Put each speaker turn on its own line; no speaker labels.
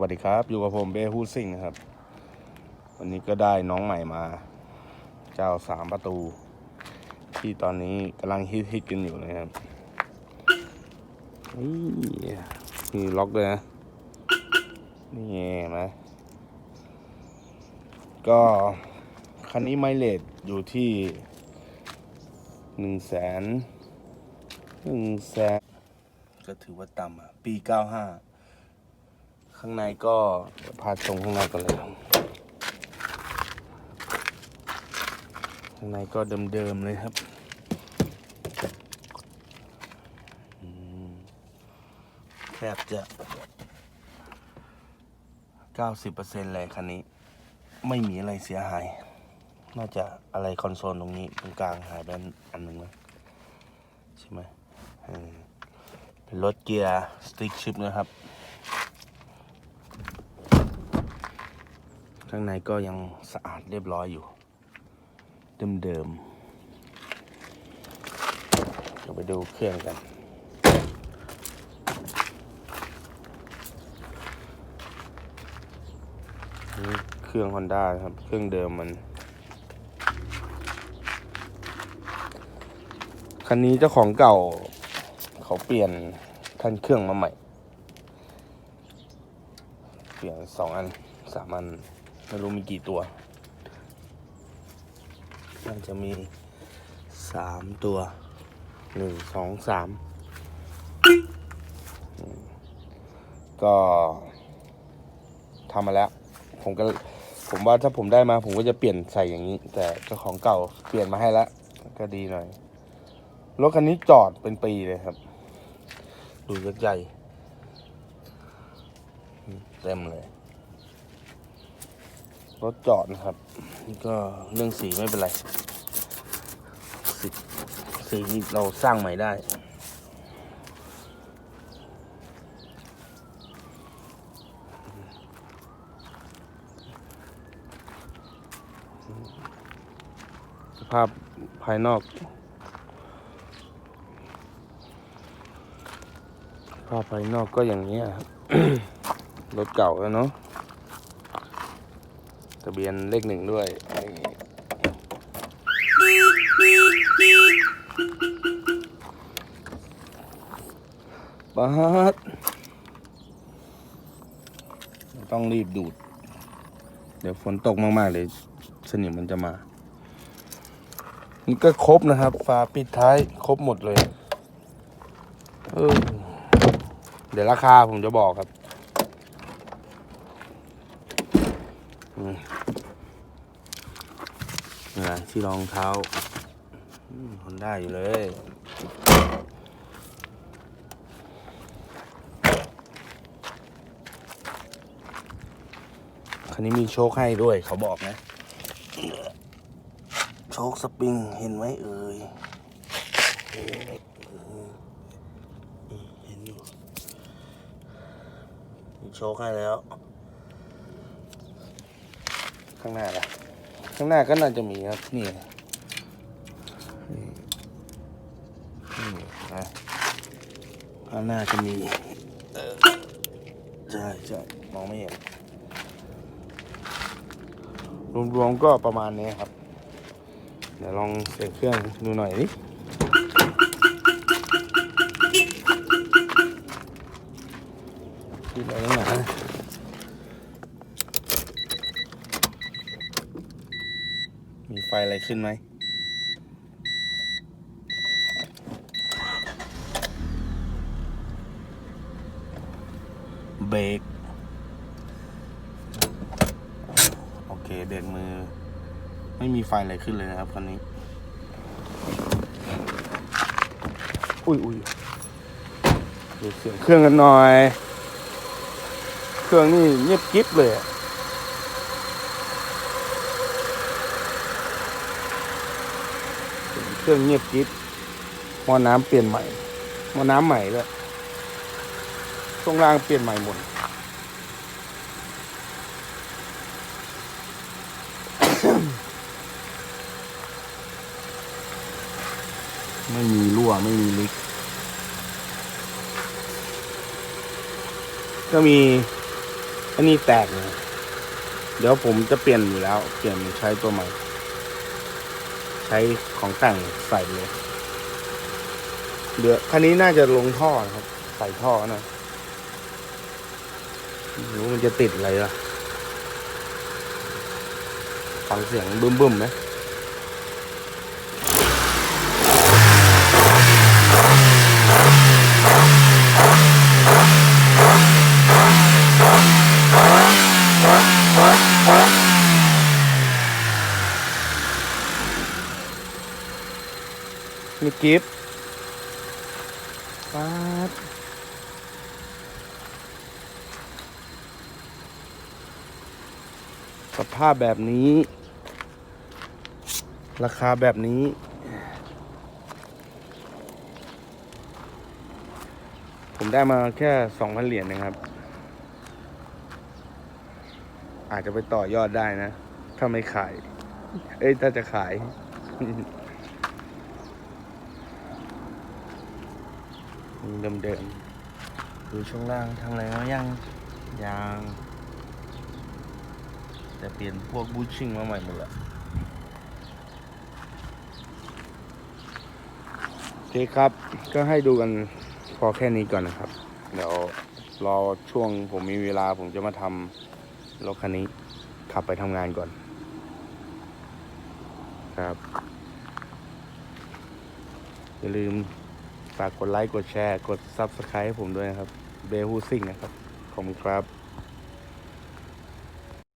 วัสดีครับ อยู่กับผมเบ้ฮูซิงนะครับ วันนี้ก็ได้น้องใหม่มา เจ้าสามประตู ที่ตอนนี้กำลังฮิตฮิตกันอยู่นะครับนี่มีล็อกด้วยนะ นี่นไหมก็คันนี้ไมเลทอยู่ที่หนึ่งแสนหนึ่งแสนก็ถือว่าต่ำอะ ปีเก้าห้า ข้างในก็พาชมข้างในกันเลยข้างในก็เดิมๆเลยครับแทบจะ 90%เลยคันนี้ ไม่มีอะไรเสียหาย น่าจะอะไรคอนโซลตรงนี้ ตรงกลางหายไปอันหนึ่งนะใช่ไหมอืมเป็นรถเกียร์สติ๊กชิปนะครับ ข้างในก็ยังสะอาดเรียบร้อยอยู่ เดิมๆเดี๋ยวไปดูเครื่องกัน เครื่อง Honda นะครับ เครื่องเดิมมัน คันนี้เจ้าของเก่าเขาเปลี่ยนท่านเครื่องมาใหม่ เปลี่ยนสองอันสามอัน ไม่รู้มีกี่ตัว น่าจะมีสามตัวหนึ่งสองสามก็ทำมาแล้ว ผมก็ผมว่าถ้าผมได้มาผมก็จะเปลี่ยนใส่อย่างนี้ แต่เจ้าของเก่าเปลี่ยนมาให้แล้ว ก็ดีหน่อย รถคันนี้จอดเป็นปีเลยครับ ดูยักษ์ใหญ่เต็มเลย รถจอดนะครับนี่ก็เรื่องสีไม่เป็นไรสีสีนี่เราสร้างใหม่ได้สภาพภายนอก ภาพภายนอกก็อย่างนี้ครับ รถเก่าแล้วเนาะ ทะเบียนเลขหนึ่งด้วยนี่บัสต้องรีบดูด เดี๋ยวฝนตกมาก ๆ เลย สนิมมันจะมา นี่ก็ครบนะครับ ฝาปิดท้ายครบหมดเลย เออ เดี๋ยวราคาผมจะบอกครับ นี่นะที่รองเท้าทนได้อยู่เลยคันนี้มีโชคให้ด้วยเขาบอกนะ โชคสปริงเห็นไหมเอ่ยเห็นไหมเอ่ยนี่เห็นอยู่มีโชคให้แล้ว ข้างหน้าล่ะ ข้างหน้าก็น่าจะมีครับ นี่นี่นะข้างหน้าจะมีใช่ใช่มองไม่เห็น รวมๆก็ประมาณนี้ครับ เดี๋ยวลองเสียเครื่องดูหน่อยดิที่ไหนหนามีไฟอะไรขึ้นไหม เบรก โอเค เบรกมือ ไม่มีไฟอะไรขึ้นเลยนะครับคันนี้ อุ้ยอุ้ยดูเสียงเครื่องกันหน่อย เครื่องนี่เงียบกิ๊บเลยอะ เสียงเครื่องเงียบกิ๊บหม้อน้ำเปลี่ยนใหม่หม้อน้ำใหม่ด้วยช่วงล่างเปลี่ยนใหม่หมดไม่มีรั่วไม่มีลิก ก็มีอันนี้แตกนะเดี๋ยวผมจะเปลี่ยนอยู่แล้ว เปลี่ยนใช้ตัวใหม่ ใช้ของแต่งใส่เลยเดี๋ยวคันนี้น่าจะลงท่อนะครับ ใส่ท่อนะรู้มันจะติดอะไรล่ะ ฟังเสียงบึ้มบึ้มๆไหม กิฟต์ป๊าดสภาพแบบนี้ ราคาแบบนี้ ผมได้มาแค่สองพันเหรียญนะครับ อาจจะไปต่อยอดได้นะ ถ้าไม่ขาย เอ้ย ถ้าจะขาย เดิมเดิมๆดูช่วงล่างทำอะไรมายังยังแต่เปลี่ยนพวกบูชิ่งมาใหม่หมดละโอเคครับก็ให้ดูกันพอแค่นี้ก่อนนะครับ เดี๋ยวรอช่วงผมมีเวลาผมจะมาทำรถคันนี้ขับไปทำงานก่อน ครับ อย่าลืม ฝากกดไลค์ กดแชร์ กด Subscribe ให้ผมด้วยนะครับ เบฮูซิงนะครับ ขอบคุณครับ